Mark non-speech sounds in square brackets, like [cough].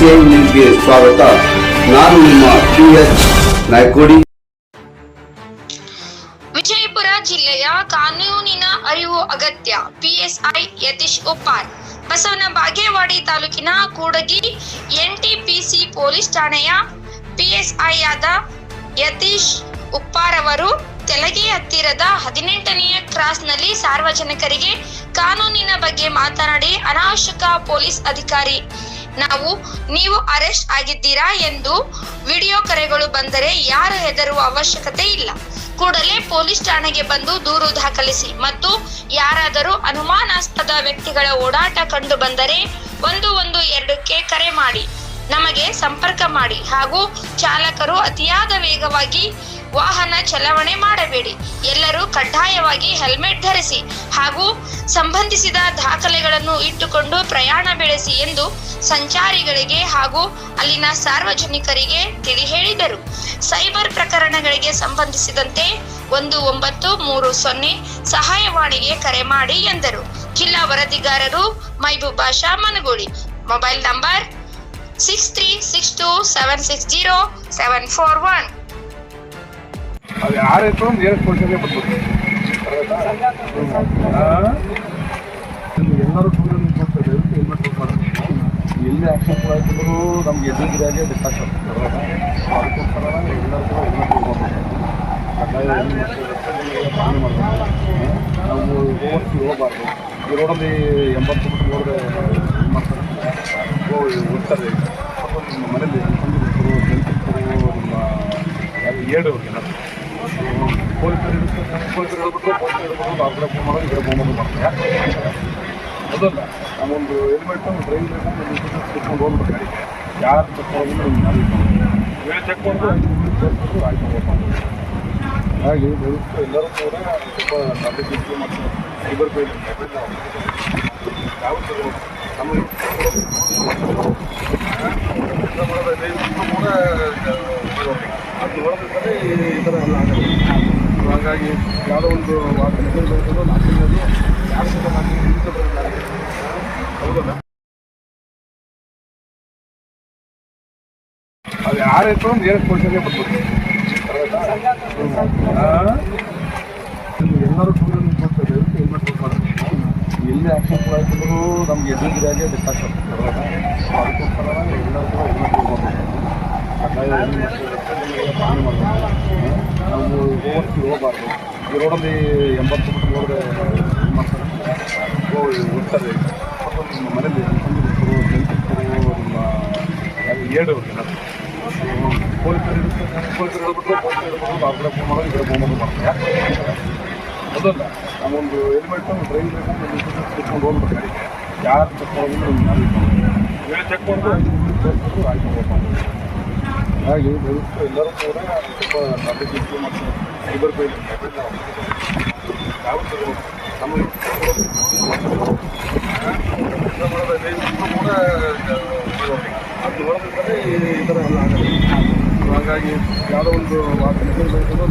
ಸ್ವಾಗತ. ನಾನು ನಿಮ್ಮ ಪಿ ಎಸ್ ನಾಯ್ಕೋಡಿ. ವಿಜಯಪುರ ಜಿಲ್ಲೆಯ ಕಾನೂನಿನ ಅರಿವು ಅಗತ್ಯ. ಪಿಎಸ್ಐ ಯತೀಶ್ ಉಪ್ಪಾರ್ ಬಸವನ ಬಾಗೇವಾಡಿ ತಾಲೂಕಿನ ಕೂಡಗಿ ಎನ್ಟಿಪಿಸಿ ಪೊಲೀಸ್ ಠಾಣೆಯ ಪಿಎಸ್ಐ ಆದ ಯತೀಶ್ ಉಪ್ಪಾರ್ ಅವರು ತೆಲಗಿ ಹತ್ತಿರದ ಹದಿನೆಂಟನೆಯ ಕ್ರಾಸ್ನಲ್ಲಿ ಸಾರ್ವಜನಿಕರಿಗೆ ಕಾನೂನಿನ ಬಗ್ಗೆ ಮಾತನಾಡಿ ಅನಾವಶ್ಯಕ ಪೊಲೀಸ್ ಅಧಿಕಾರಿ ನಾವು ನೀವು ಅರೆಸ್ಟ್ ಆಗಿದ್ದೀರಾ ಎಂದು ವಿಡಿಯೋ ಕರೆಗಳು ಬಂದರೆ ಯಾರು ಹೆದರುವ ಅವಶ್ಯಕತೆ ಇಲ್ಲ. ಕೂಡಲೇ ಪೊಲೀಸ್ ಠಾಣೆಗೆ ಬಂದು ದೂರು ದಾಖಲಿಸಿ ಮತ್ತು ಯಾರಾದರೂ ಅನುಮಾನಾಸ್ಪದ ವ್ಯಕ್ತಿಗಳ ಓಡಾಟ ಕಂಡು ಬಂದರೆ ಒಂದು ಒಂದು ಎರಡಕ್ಕೆ ಕರೆ ಮಾಡಿ. ನಮಗೆ ಸಂಪರ್ಕ ಮಾಡಿ ಹಾಗೂ ಚಾಲಕರು ಅತಿಯಾದ ವೇಗವಾಗಿ ವಾಹನ ಚಲಾವಣೆ ಮಾಡಬೇಡಿ. ಎಲ್ಲರೂ ಕಡ್ಡಾಯವಾಗಿ ಹೆಲ್ಮೆಟ್ ಧರಿಸಿ ಹಾಗೂ ಸಂಬಂಧಿಸಿದ ದಾಖಲೆಗಳನ್ನು ಇಟ್ಟುಕೊಂಡು ಪ್ರಯಾಣ ಬೆಳೆಸಿ ಎಂದು ಸಂಚಾರಿಗಳಿಗೆ ಹಾಗೂ ಅಲ್ಲಿನ ಸಾರ್ವಜನಿಕರಿಗೆ ತಿಳಿ ಹೇಳಿದರು ಸೈಬರ್ ಪ್ರಕರಣಗಳಿಗೆ ಸಂಬಂಧಿಸಿದಂತೆ ಒಂದು ಒಂಬತ್ತು ಮೂರು ಸೊನ್ನೆ ಸಹಾಯವಾಣಿಗೆ ಕರೆ ಮಾಡಿ ಎಂದರು. ಜಿಲ್ಲಾ ವರದಿಗಾರರು Mehbooba Basha Managuli. Mobile number six three six two seven six zero seven four one ಅದು ಯಾರು ಇತ್ತು ಏನು ಪೊಲೀಸರಿಗೆ ಬರ್ಬೋದು. ಎಲ್ಲರೂ ಟೂ ವೀಲರ್ ಕೊಡ್ತಾರೆ ಹೆಲ್ಮೆಟ್ ಕೊಡ್ತಾರೆ ಎಲ್ಲಿ ಆಕ್ಷನ್ ಆಯ್ತಿದ್ರು ನಮ್ಗೆ ಎಲ್ಲರೂ ಕೂಡ ಹೆಲ್ಮೆಟ್ ಮಾಡಬೇಕು ನಾವು ಹೋಗಬಾರ್ದು ಈ ರೋಡಲ್ಲಿ ಎಂಬತ್ತು ಬಿಟ್ಟು ನೋಡಿದ್ರೆ ಮಾಡ್ತಾರೆ ಮನೇಲಿ ನಿಮ್ಮ ಏಡವ್ರಿಗೆ ಪೊಲೀಸರು ಇರುತ್ತೆ ಪೊಲೀಸರು ಹೇಳ್ಬಿಟ್ಟು ಪೊಲೀಸರು ಹೇಳ್ಬಿಟ್ಟು ಆ ಕಡೆ ಫೋನ್ ಮಾಡೋದು ಈ ಕಡೆ ಫೋನ್ ಮಾಡೋದು ಮಾಡ್ತಾರೆ ಯಾಕೆ ಅದಲ್ಲ ನಾವೊಂದು ಹೆಲ್ಮೆಟ್ ಡ್ರೈವ್ ತೆಗೆದುಕೊಂಡು ಹೋಗ್ಬೇಕು ಗಾಡಿಗೆ ಯಾರು ಚೆಕ್ ಮಾಡೋದು ನಿಮ್ಗೆ ಚೆಕ್ ಮಾಡೋದು ಆಯ್ತು ಹೋಗ್ಬೋದು ಹಾಗೆ ದಯವಿಟ್ಟು ಎಲ್ಲರೂ ಕೂಡ ಸ್ವಲ್ಪ ಟ್ರಾಫಿಕ್ ಇಶ್ಯೂ ಮತ್ತು ಸೈಬರ್ ಕ್ರೈಮ್ ಯಾವುದು ನಮಗೆ ಕೆಲಸ ಮಾಡೋದು ದಯವಿಟ್ಟು ಕೂಡ ಅದು ನೋಡೋದಿದ್ದರೆ ಈ ಥರ ಎಲ್ಲ ಆಗೋದು ಹಾಗಾಗಿ ಯಾವುದೋ ಒಂದು ವಾಹನ ಬರ್ತದೋ ನಾಲ್ಕನೇದು ಯಾರು ಸಹ ನಾಲ್ಕಿನ ಹೌದಲ್ಲ? ಅದು ಒಂದು ಏನು ಪೊಲೀಸರಿಗೆ ಬರ್ಬೋದು. ಎಲ್ಲರೂ ಟೂ ವೀಲರ್ ಕೊಡ್ತಾರೆ ಹೆಲ್ಮೆಟ್ ಕೊಡ್ತಾರೆ ಎಲ್ಲಿ ಆಕ್ಷನ್ ಆಗ್ತಿದ್ರು ನಮ್ಗೆ ಎದುರಿಗಾಗಿ ಗೊತ್ತಾಗ್ತದೆ ಅದಕ್ಕೋಸ್ಕರ ಎಲ್ಲರೂ ಹೆಲ್ಮೆಟ್ ಕೊಡ್ಬೇಕು ಪಾಲನೆ ಮಾಡಬೇಕು ನಾವು ಓವರ್ಸಿ ಹೋಗಬಾರ್ದು ಈ ರೋಡಲ್ಲಿ ಎಂಬತ್ತು ಬಿಟ್ಟು ನೋಡಿದ್ರೆ ಇದು ಸ್ವಲ್ಪ ನಿಮ್ಮ ಮನೇಲಿ ಸಂಬಂಧಿಕರು ಸ್ನೇಹಿತರು ನಿಮ್ಮ ಏಡವ್ರಿಗೆ ಪೊಲೀಸರು ಪೊಲೀಸರು ಹೇಳ್ಬಿಟ್ರು ಪೊಲೀಸರು ಹೇಳ್ಬಿಟ್ಟು ಆ ಕಡೆ ಫೋನ್ ಮಾಡೋದು ಈ ಕಡೆ ಫೋನ್ ಮಾಡೋದು ಅದಲ್ಲ ನಾವೊಂದು ಹೆಲ್ಮೆಟ್ ಡ್ರೈವ್ ತೆಗೆದುಕೊಂಡು ಹೋಗ್ಬೇಕು ಗಾಡಿಗೆ ಯಾರು ಚೆಕ್ ಮಾಡೋದು ಚೆಕ್ ಮಾಡಿದ್ರು ಆಯ್ತು ಹಾಗೆ ದಯವಿಟ್ಟು ಎಲ್ಲರೂ ಕೂಡ ತುಂಬ ಇಶ್ಯೂ ಮತ್ತು ಸೈಬರ್ ಕ್ರೈಮ್ ನಮಗೆ ಕೂಡ [laughs] ಅದು ಈ ಥರ ಎಲ್ಲ ಹಾಗಾಗಿ ಯಾವುದೋ ಒಂದು ವಾಹನ ಬರ್ತದೋ